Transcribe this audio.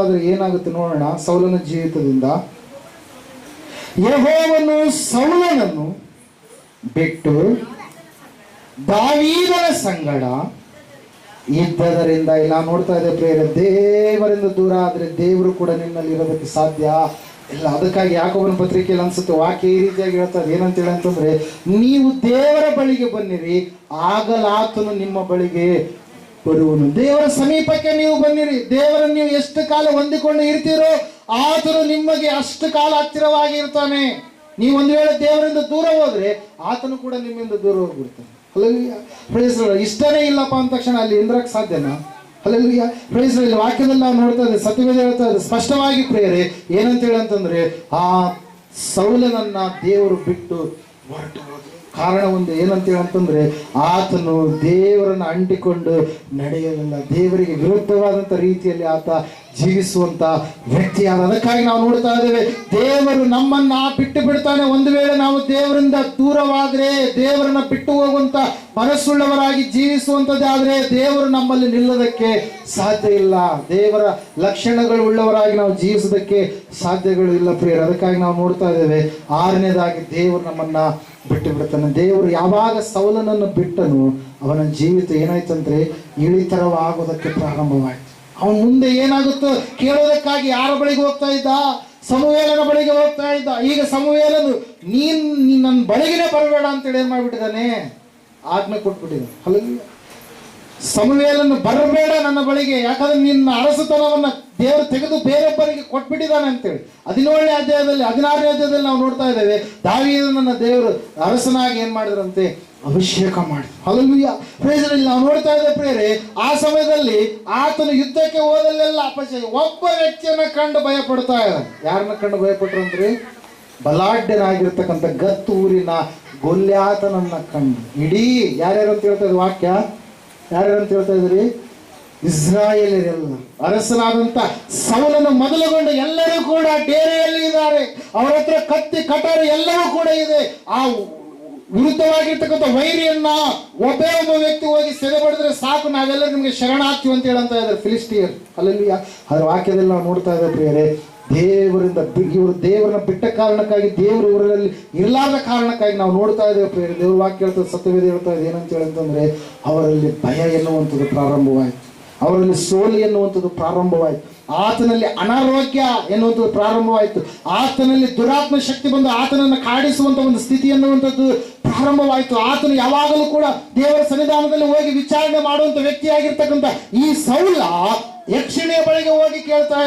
ಆದ್ರೆ ಏನಾಗುತ್ತೆ ನೋಡೋಣ, ಸೌಲನ ಜೀವಿತದಿಂದ. ಯಹೋವನು ಸೌಲನನ್ನು ಬಿಟ್ಟು ದಾವೀದನ ಸಂಗಡ ಇದ್ದದರಿಂದ, ಇಲ್ಲ, ನೋಡ್ತಾ ಇದೆ ಪ್ರೇರ ದೇವರಿಂದ ದೂರ ಆದ್ರೆ ದೇವರು ಕೂಡ ನಿನ್ನಲ್ಲಿ ಇರೋದಕ್ಕೆ ಸಾಧ್ಯ? ಇಲ್ಲ, ಅದಕ್ಕಾಗಿ ಯಾಕೊಬ್ಬನ ಪತ್ರಿಕೆಯಲ್ಲಿ ಅನ್ಸುತ್ತೆ, ವಾಕ್ಯ ಈ ರೀತಿಯಾಗಿ ಹೇಳ್ತಾರೆ ಏನಂತ ಹೇಳಿ ಅಂತಂದ್ರೆ, ನೀವು ದೇವರ ಬಳಿಗೆ ಬನ್ನಿರಿ, ಆಗಲಾತನು ನಿಮ್ಮ ಬಳಿಗೆ. ಬರುವನು. ದೇವರ ಸಮೀಪಕ್ಕೆ ನೀವು ಬನ್ನಿರಿ. ದೇವರನ್ನು ನೀವು ಎಷ್ಟು ಕಾಲ ಹೊಂದಿಕೊಂಡು ಇರ್ತೀರೋ, ಆತನು ನಿಮಗೆ ಅಷ್ಟು ಕಾಲ ಹತ್ತಿರವಾಗಿ ಇರ್ತಾನೆ. ನೀವು ಒಂದು ವೇಳೆ ದೇವರಿಂದ ದೂರ ಹೋದ್ರೆ, ಆತನು ಕೂಡ ನಿಮ್ಮಿಂದ ದೂರ ಹೋಗ್ಬಿಡ್ತಾನೆ. ಅಲ್ಲಲ್ಲಿಯ ಇಷ್ಟನೇ ಇಲ್ಲಪ್ಪ ಅಂದ ತಕ್ಷಣ ಅಲ್ಲಿ ಇಂದ್ರಕ್ಕೆ ಸಾಧ್ಯನಾ? ಅಲ್ಲಲ್ಲಿಯ ಇಲ್ಲಿ ವಾಕ್ಯದಲ್ಲಿ ನಾವು ನೋಡ್ತಾ ಇದ್ದೇವೆ. ಸತ್ಯವೇದ ಹೇಳ್ತಾ ಇದ್ದೆ ಸ್ಪಷ್ಟವಾಗಿ ಪ್ರೇರೆ ಏನಂತ ಹೇಳಂತಂದ್ರೆ ಆ ಸೌಲನನ್ನ ದೇವರು ಬಿಟ್ಟು ಹೊರಟು ಹೋದ್ರು. ಕಾರಣ ಒಂದು ಏನಂತ ಅಂತಂದ್ರೆ, ಆತನು ದೇವರನ್ನು ಅಂಟಿಕೊಂಡು ನಡೆಯಲಿಲ್ಲ. ದೇವರಿಗೆ ವಿರುದ್ಧವಾದಂಥ ರೀತಿಯಲ್ಲಿ ಆತ ಜೀವಿಸುವಂತ ವ್ಯಕ್ತಿಯಾದ. ಅದಕ್ಕಾಗಿ ನಾವು ನೋಡ್ತಾ ಇದ್ದೇವೆ, ದೇವರು ನಮ್ಮನ್ನ ಬಿಟ್ಟು ಬಿಡ್ತಾನೆ. ಒಂದು ವೇಳೆ ನಾವು ದೇವರಿಂದ ದೂರವಾದ್ರೆ ದೇವರನ್ನ ಬಿಟ್ಟು ಹೋಗುವಂತ ಮನಸ್ಸುಳ್ಳವರಾಗಿ ಜೀವಿಸುವಂತದ್ದಾದ್ರೆ ದೇವರು ನಮ್ಮಲ್ಲಿ ನಿಲ್ಲೋದಕ್ಕೆ ಸಾಧ್ಯ ಇಲ್ಲ. ದೇವರ ಲಕ್ಷಣಗಳು ಉಳ್ಳವರಾಗಿ ನಾವು ಜೀವಿಸೋದಕ್ಕೆ ಸಾಧ್ಯಗಳು ಇಲ್ಲ ಪ್ರಿಯರು. ಅದಕ್ಕಾಗಿ ನಾವು ನೋಡ್ತಾ ಇದ್ದೇವೆ, ಆರನೇದಾಗಿ ದೇವರು ನಮ್ಮನ್ನ ಬಿಟ್ಟು ಬಿಡ್ತಾನೆ ದೇವರು ಯಾವಾಗ ಸೌಲನನ್ನು ಬಿಟ್ಟನು ಅವನ ಜೀವಿತ ಏನಾಯ್ತಂದ್ರೆ ಇಳಿತರವಾಗೋದಕ್ಕೆ ಪ್ರಾರಂಭವಾಯಿತು. ಅವನ ಮುಂದೆ ಏನಾಗುತ್ತೋ ಕೇಳೋದಕ್ಕಾಗಿ ಯಾರ ಬಳಿಗೆ ಹೋಗ್ತಾ ಇದ್ದ? ಸಮುವೇಲನ ಬಳಿಗೆ ಹೋಗ್ತಾ ಇದ್ದ. ಈಗ ಸಮುವೇಲನು, ನೀನ್ ನನ್ನ ಬಳಿಗೆನೆ ಬರಬೇಡ ಅಂತೇಳಿ ಏನ್ ಮಾಡ್ಬಿಟ್ಟಿದ್ದಾನೆ? ಆಜ್ಞೆ ಕೊಟ್ಬಿಟ್ಟಿದೆ. ಅಲ್ಲಿ ಸಮುವೇಲನ್ನು ಬರಬೇಡ ನನ್ನ ಬಳಿಗೆ, ಯಾಕಂದ್ರೆ ನಿನ್ನ ಅರಸುತನವನ್ನ ದೇವರು ತೆಗೆದು ಬೇರೊಬ್ಬರಿಗೆ ಕೊಟ್ಬಿಟ್ಟಿದ್ದಾನೆ ಅಂತೇಳಿ. ಹದಿನೇಳನೇ ಅಧ್ಯಾಯದಲ್ಲಿ, ಹದಿನಾರನೇ ಅಧ್ಯಾಯದಲ್ಲಿ ನಾವು ನೋಡ್ತಾ ಇದ್ದೇವೆ ದಾವೀದನನ್ನ ದೇವರು ಅರಸನಾಗಿ ಏನ್ ಮಾಡಿದ್ರಂತೆ? ಅಭಿಷೇಕ ಮಾಡಿ ಅಲ್ಲೂಯ್ಯ ಪ್ರೇಜರಲ್ಲಿ ನಾವು ನೋಡ್ತಾ ಇದ್ದೇವೆ ಪ್ರೇರೆ ಆ ಸಮಯದಲ್ಲಿ ಆತನು ಯುದ್ಧಕ್ಕೆ ಹೋದಲ್ಲೆಲ್ಲ ಅಪಚಯ. ಒಬ್ಬ ವ್ಯಕ್ತಿಯನ್ನ ಕಂಡು ಭಯ ಪಡ್ತಾ ಇದ್ದಾನೆ. ಯಾರನ್ನ ಕಂಡು ಭಯಪಟ್ರು ಅಂದ್ರೆ ಬಲಾಢ್ಯನಾಗಿರ್ತಕ್ಕಂಥ ಗತ್ತೂರಿನ ಗೊಲ್ಯಾತನನ್ನ ಕಂಡು. ಇಡೀ ಯಾರ್ಯಾರು ಅಂತ ಹೇಳ್ತಾ ಇದ್ರು ವಾಕ್ಯ? ಯಾರ್ಯಾರು ಅಂತ ಹೇಳ್ತಾ ಇದ್ರಿ? ಇಸ್ರಾಯೇಲರೆಲ್ಲ ಅರಸನಾದಂತ ಸೌಲನ್ನು ಮೊದಲುಗೊಂಡ ಎಲ್ಲರೂ ಕೂಡ ಡೇರೆಯಲ್ಲಿ ಇದ್ದಾರೆ. ಅವರ ಹತ್ರ ಕತ್ತಿ, ಕಟಾರ ಎಲ್ಲವೂ ಕೂಡ ಇದೆ. ಆ ವಿರುದ್ಧವಾಗಿರ್ತಕ್ಕಂಥ ವೈರಿಯನ್ನ ಒಬ್ಬೇ ಒಬ್ಬ ವ್ಯಕ್ತಿ ಹೋಗಿ ಸೆರೆ ಪಡೆದ್ರೆ ಸಾಕು, ನಾವೆಲ್ಲರೂ ನಿಮಗೆ ಶರಣಾಗ್ತೀವಿ ಅಂತ ಹೇಳಂತ ಇದ್ದಾರೆ ಫಿಲಿಸ್ಟಿಯರ್. ಅಲ್ಲಲ್ಲಿ ಅದ್ರ ವಾಕ್ಯದಲ್ಲಿ ನಾವು ನೋಡ್ತಾ ಇದ್ದೇವೆ ಪ್ರಿಯರೇ ದೇವರಿಂದ ಇವರು ದೇವರನ್ನ ಬಿಟ್ಟ ಕಾರಣಕ್ಕಾಗಿ ದೇವರು ಇವರಲ್ಲಿ ಇರಲಾರದ ಕಾರಣಕ್ಕಾಗಿ ನಾವು ನೋಡ್ತಾ ಇದ್ದೇವೆ ದೇವ್ರ ವಾಕ್ಯ ಹೇಳ್ತದೆ, ಸತ್ಯವೇದ ಹೇಳ್ತಾ ಇದೆ, ಏನಂತ ಹೇಳಂತಂದ್ರೆ ಅವರಲ್ಲಿ ಭಯ ಎನ್ನುವಂಥದ್ದು ಪ್ರಾರಂಭವಾಯಿತು. ಅವರಲ್ಲಿ ಸೋಲಿ ಎನ್ನುವಂಥದ್ದು ಪ್ರಾರಂಭವಾಯಿತು. ಆತನಲ್ಲಿ ಅನಾರೋಗ್ಯ ಎನ್ನುವಂಥದ್ದು ಪ್ರಾರಂಭವಾಯಿತು. ಆತನಲ್ಲಿ ದುರಾತ್ಮ ಶಕ್ತಿ ಬಂದು ಆತನನ್ನು ಕಾಡಿಸುವಂತ ಒಂದು ಸ್ಥಿತಿ ಎನ್ನುವಂಥದ್ದು ಪ್ರಾರಂಭವಾಯಿತು. ಆತನು ಯಾವಾಗಲೂ ಕೂಡ ದೇವರ ಸನ್ನಿಧಾನದಲ್ಲಿ ಹೋಗಿ ವಿಚಾರಣೆ ಮಾಡುವಂತ ವ್ಯಕ್ತಿಯಾಗಿರ್ತಕ್ಕಂಥ ಈ ಸೌಲ ಯಕ್ಷಿಣಿಯ ಬಳಿಗೆ ಹೋಗಿ ಕೇಳ್ತಾ